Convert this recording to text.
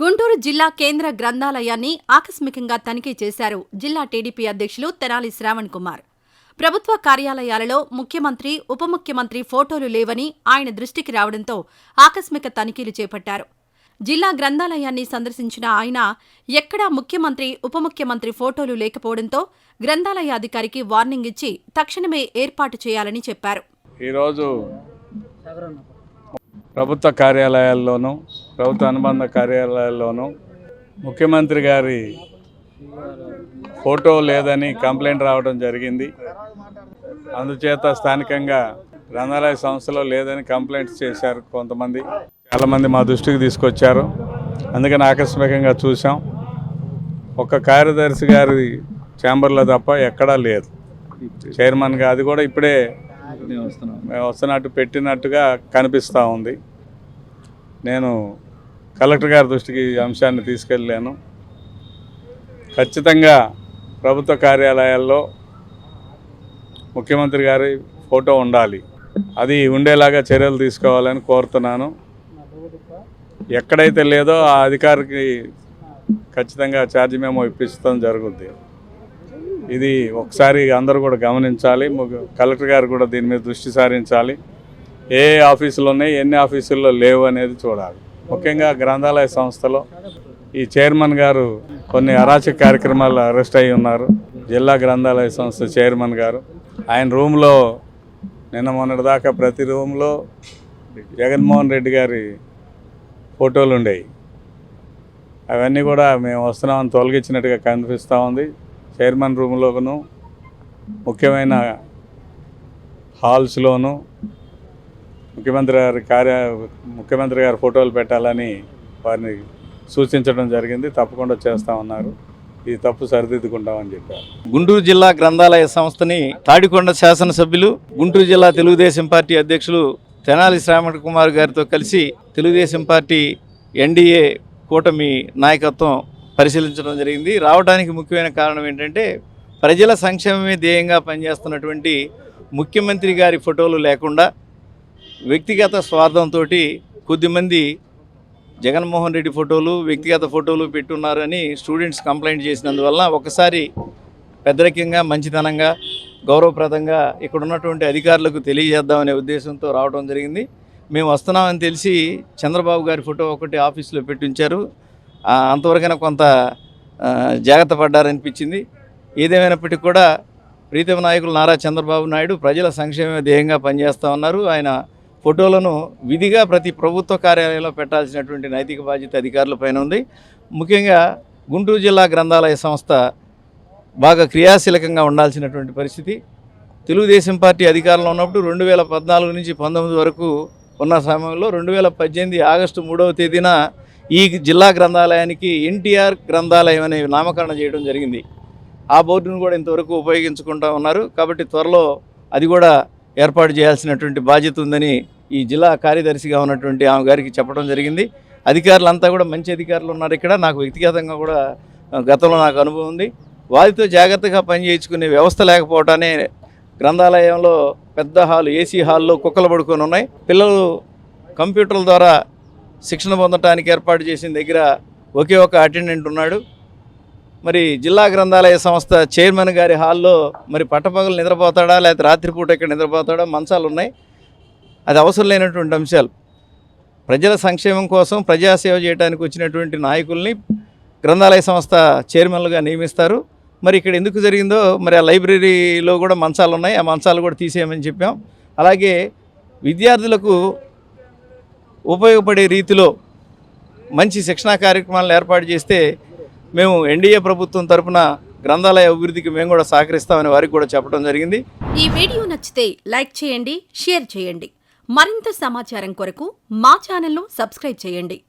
గుంటూరు జిల్లా కేంద్ర గ్రంథాలయాన్ని ఆకస్మికంగా తనిఖీ చేశారు జిల్లా టీడీపీ అధ్యక్షులు తెనాలి శ్రావణ్ కుమార్. ప్రభుత్వ కార్యాలయాలలో ముఖ్యమంత్రి ఉప ముఖ్యమంత్రి ఫోటోలు లేవని ఆయన దృష్టికి రావడంతో ఆకస్మిక తనిఖీలు చేపట్టారు. జిల్లా గ్రంథాలయాన్ని సందర్శించిన ఆయన ఎక్కడా ముఖ్యమంత్రి ఉప ముఖ్యమంత్రి ఫోటోలు లేకపోవడంతో గ్రంథాలయ అధికారికి వార్నింగ్ ఇచ్చి తక్షణమే ఏర్పాటు చేయాలని చెప్పారు. ఈరోజు ప్రభుత్వ కార్యాలయాల్లోనూ ప్రభుత్వ అనుబంధ కార్యాలయాల్లోనూ ముఖ్యమంత్రి గారి ఫోటో లేదని కంప్లైంట్ రావడం జరిగింది. అందుచేత స్థానికంగా గ్రంథాలయ సంస్థలో లేదని కంప్లైంట్స్ చేశారు కొంతమంది. చాలామంది మా దృష్టికి తీసుకొచ్చారు. అందుకని ఆకస్మికంగా చూసాం ఒక కార్యదర్శి గారి ఛాంబర్లో తప్ప ఎక్కడా లేదు. చైర్మన్గా అది కూడా ఇప్పుడే మేము వస్తున్నట్టు పెట్టినట్టుగా కనిపిస్తూ ఉంది. నేను కలెక్టర్ గారి దృష్టికి ఈ అంశాన్ని తీసుకెళ్ళాను. ఖచ్చితంగా ప్రభుత్వ కార్యాలయాల్లో ముఖ్యమంత్రి గారి ఫోటో ఉండాలి. అది ఉండేలాగా చర్యలు తీసుకోవాలని కోరుతున్నాను. ఎక్కడైతే లేదో ఆ అధికారికి ఖచ్చితంగా ఛార్జ్ మేము ఇప్పించడం జరుగుద్ది. ఇది ఒకసారి అందరూ కూడా గమనించాలి. కలెక్టర్ గారు కూడా దీని మీద దృష్టి సారించాలి. ఏ ఆఫీసులు ఉన్నాయి ఎన్ని ఆఫీసుల్లో లేవు అనేది చూడాలి. ముఖ్యంగా గ్రంథాలయ సంస్థలో ఈ చైర్మన్ గారు కొన్ని అరాచక కార్యక్రమాలు అరెస్ట్ అయి ఉన్నారు. జిల్లా గ్రంథాలయ సంస్థ చైర్మన్ గారు. ఆయన రూమ్లో నిన్న మొన్నటి దాకా ప్రతి రూమ్లో జగన్మోహన్ రెడ్డి గారి ఫోటోలు ఉండేవి. అవన్నీ కూడా మేము వస్తున్నామని తొలగించినట్టుగా కనిపిస్తూ ఉంది. చైర్మన్ రూమ్లోను ముఖ్యమైన హాల్స్లోను ముఖ్యమంత్రి గారి కార్య ముఖ్యమంత్రి గారి ఫోటోలు పెట్టాలని వారిని సూచించడం జరిగింది. తప్పకుండా చేస్తామన్నారు ఈ తప్పు సరిదిద్దుకుంటామని చెప్పారు. గుంటూరు జిల్లా గ్రంథాలయ సంస్థని తాడికొండ శాసనసభ్యులు గుంటూరు జిల్లా తెలుగుదేశం పార్టీ అధ్యక్షులు తెనాలి శ్రావణ కుమార్ గారితో కలిసి తెలుగుదేశం పార్టీ ఎన్డీఏ కూటమి నాయకత్వం పరిశీలించడం జరిగింది. రావడానికి ముఖ్యమైన కారణం ఏంటంటే ప్రజల సంక్షేమమే ధ్యేయంగా పనిచేస్తున్నటువంటి ముఖ్యమంత్రి గారి ఫోటోలు లేకుండా వ్యక్తిగత స్వార్థంతో కొద్దిమంది జగన్మోహన్ రెడ్డి ఫోటోలు వ్యక్తిగత ఫోటోలు పెట్టున్నారని స్టూడెంట్స్ కంప్లైంట్ చేసినందువల్ల ఒకసారి పెద్దరికంగా మంచితనంగా గౌరవప్రదంగా ఇక్కడ ఉన్నటువంటి అధికారులకు తెలియజేద్దామనే ఉద్దేశంతో రావడం జరిగింది. మేము వస్తున్నామని తెలిసి చంద్రబాబు గారి ఫోటో ఒకటి ఆఫీస్లో పెట్టించారు. అంతవరకైనా కొంత జాగ్రత్త పడ్డారనిపించింది. ఏదేమైనప్పటికీ కూడా ప్రీతమ నాయకులు నారా చంద్రబాబు నాయుడు ప్రజల సంక్షేమ ధ్యేయంగా పనిచేస్తూ ఉన్నారు. ఆయన ఫోటోలను విధిగా ప్రతి ప్రభుత్వ కార్యాలయంలో పెట్టాల్సినటువంటి నైతిక బాధ్యత అధికారులపైన ఉంది. ముఖ్యంగా గుంటూరు జిల్లా గ్రంథాలయ సంస్థ బాగా క్రియాశీలకంగా ఉండాల్సినటువంటి పరిస్థితి. తెలుగుదేశం పార్టీ అధికారంలో ఉన్నప్పుడు రెండు వేల పద్నాలుగు నుంచి పంతొమ్మిది వరకు ఉన్న సమయంలో రెండు వేల పద్దెనిమిది ఆగస్టు మూడవ తేదీన ఈ జిల్లా గ్రంథాలయానికి ఎన్టీఆర్ గ్రంథాలయం అనే నామకరణ చేయడం జరిగింది. ఆ బోర్డును కూడా ఇంతవరకు ఉపయోగించుకుంటా ఉన్నారు. కాబట్టి త్వరలో అది కూడా ఏర్పాటు చేయాల్సినటువంటి బాధ్యత ఉందని ఈ జిల్లా కార్యదర్శిగా ఉన్నటువంటి ఆమె గారికి చెప్పడం జరిగింది. అధికారులంతా కూడా మంచి అధికారులు ఉన్నారు ఇక్కడ. నాకు వ్యక్తిగతంగా కూడా గతంలో నాకు అనుభవం ఉంది. వారితో జాగ్రత్తగా పనిచేయించుకునే వ్యవస్థ లేకపోవటానే గ్రంథాలయంలో పెద్ద హాల్ ఏసీ హాల్లో కుక్కలు పడుకొని ఉన్నాయి. పిల్లలు కంప్యూటర్ల ద్వారా శిక్షణ పొందటానికి ఏర్పాటు చేసిన దగ్గర ఒకే ఒక అటెండెంట్ ఉన్నాడు. మరి జిల్లా గ్రంథాలయ సంస్థ చైర్మన్ గారి హాల్లో మరి పట్టపగలు నిద్రపోతాడా లేకపోతే రాత్రిపూట ఇక్కడ నిద్రపోతాడా మంచాలు ఉన్నాయి అది అవసరం లేనటువంటి అంశాలు. ప్రజల సంక్షేమం కోసం ప్రజాసేవ చేయడానికి వచ్చినటువంటి నాయకుల్ని గ్రంథాలయ సంస్థ చైర్మన్లుగా నియమిస్తారు. మరి ఇక్కడ ఎందుకు జరిగిందో మరి ఆ లైబ్రరీలో కూడా మంచాలు ఉన్నాయి ఆ మంచాలు కూడా తీసేయమని చెప్పాం. అలాగే విద్యార్థులకు ఉపయోగపడే రీతిలో మంచి శిక్షణా కార్యక్రమాలను ఏర్పాటు చేస్తే మేము ఎన్డీఏ ప్రభుత్వం తరపున గ్రంథాలయ అభివృద్ధికి మేము కూడా సహకరిస్తామని వారికి కూడా చెప్పడం జరిగింది. ఈ వీడియో నచ్చితే లైక్ చేయండి షేర్ చేయండి. మరింత సమాచారం కొరకు మా ఛానల్ను సబ్స్క్రైబ్ చేయండి.